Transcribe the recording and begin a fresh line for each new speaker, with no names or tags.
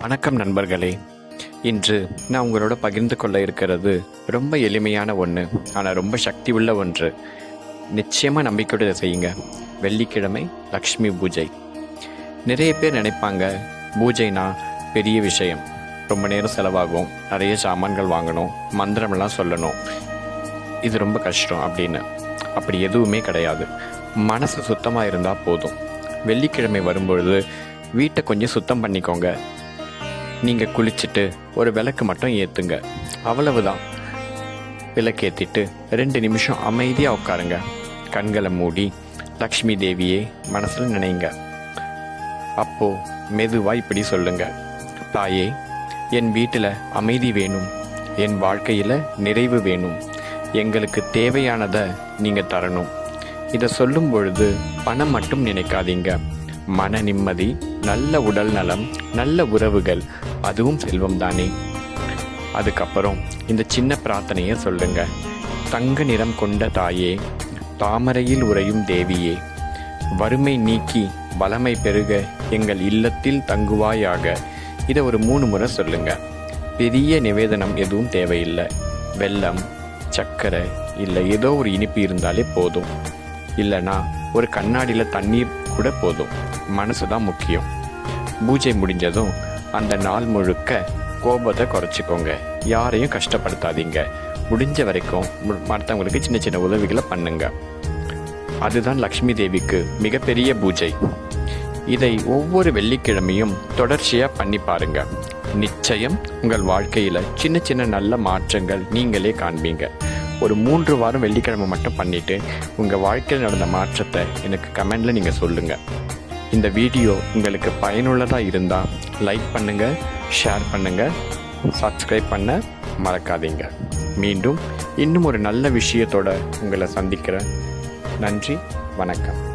வணக்கம் நண்பர்களே. இன்று நான் உங்களோட பகிர்ந்து கொள்ள இருக்கிறது ரொம்ப எளிமையான ஒன்று ஆனால் ரொம்ப சக்தி உள்ள ஒன்று. நிச்சயமாக நம்பிக்கையோட இதை செய்யுங்க. வெள்ளிக்கிழமை லக்ஷ்மி பூஜை. நிறைய பேர் நினைப்பாங்க பூஜைனா பெரிய விஷயம். ரொம்ப நேரம் செலவாகும் நிறைய சாமான்கள் வாங்கணும் மந்திரமெல்லாம் சொல்லணும். இது ரொம்ப கஷ்டம் அப்படின்னு. அப்படி எதுவுமே கிடையாது. மனசு சுத்தமாக இருந்தால் போதும். வெள்ளிக்கிழமை வரும்பொழுது வீட்டை கொஞ்சம் சுத்தம் பண்ணிக்கோங்க. நீங்கள் குளிச்சுட்டு ஒரு விளக்கு மட்டும் ஏற்றுங்க அவ்வளவுதான். விளக்கேற்றிட்டு ரெண்டு நிமிஷம் அமைதியாக உட்காருங்க. கண்களை மூடி லக்ஷ்மி தேவியே மனசில் நினைங்க. அப்போது மெதுவாக இப்படி சொல்லுங்க. தாயே என் வீட்டில் அமைதி வேணும். என் வாழ்க்கையில் நிறைவு வேணும். எங்களுக்கு தேவையானதை நீங்கள் தரணும். இதை சொல்லும் பொழுது பணம் மட்டும் நினைக்காதீங்க. மன நிம்மதி நல்ல உடல் நலம் நல்ல உறவுகள் அதுவும் செல்வம் தானே. அதுக்கப்புறம் இந்த சின்ன பிரார்த்தனையை சொல்லுங்க. தங்க நிறம் கொண்ட தாயே தாமரையில் உறையும் தேவியே வறுமை நீக்கி வளமை பெருக எங்கள் இல்லத்தில் தங்குவாயாக. இதை ஒரு மூணு முறை சொல்லுங்க. பெரிய நிவேதனம் எதுவும் தேவையில்லை. வெல்லம் சர்க்கரை இல்லை ஏதோ ஒரு இனிப்பு இருந்தாலே போதும். இல்லைனா ஒரு கண்ணாடியில் தண்ணீர் கூட போதும். மனசு தான் முக்கியம். பூஜை முடிஞ்சதும் அந்த நாள் முழுக்க கோபத்தை குறைச்சிக்கோங்க. யாரையும் கஷ்டப்படுத்தாதீங்க. முடிஞ்ச வரைக்கும் மற்றவங்களுக்கு சின்ன சின்ன உதவிகளை பண்ணுங்க. அதுதான் லக்ஷ்மி தேவிக்கு மிகப்பெரிய பூஜை. இதை ஒவ்வொரு வெள்ளிக்கிழமையும் தொடர்ச்சியாக பண்ணி பாருங்க. நிச்சயம் உங்கள் வாழ்க்கையில் சின்ன சின்ன நல்ல மாற்றங்கள் நீங்களே காண்பீங்க. ஒரு மூன்று வாரம் வெள்ளிக்கிழமை மட்டும் பண்ணிவிட்டு உங்கள் வாழ்க்கையில் நடந்த மாற்றத்தை எனக்கு கமெண்டில் நீங்கள் சொல்லுங்கள் இந்த வீடியோ உங்களுக்கு பயனுள்ளதாக இருந்தால் லைக் பண்ணுங்கள் ஷேர் பண்ணுங்கள் சப்ஸ்கிரைப் பண்ண மறக்காதீங்க. மீண்டும் இன்னும் ஒரு நல்ல விஷயத்தோட உங்களை சந்திக்கிறேன். நன்றி வணக்கம்.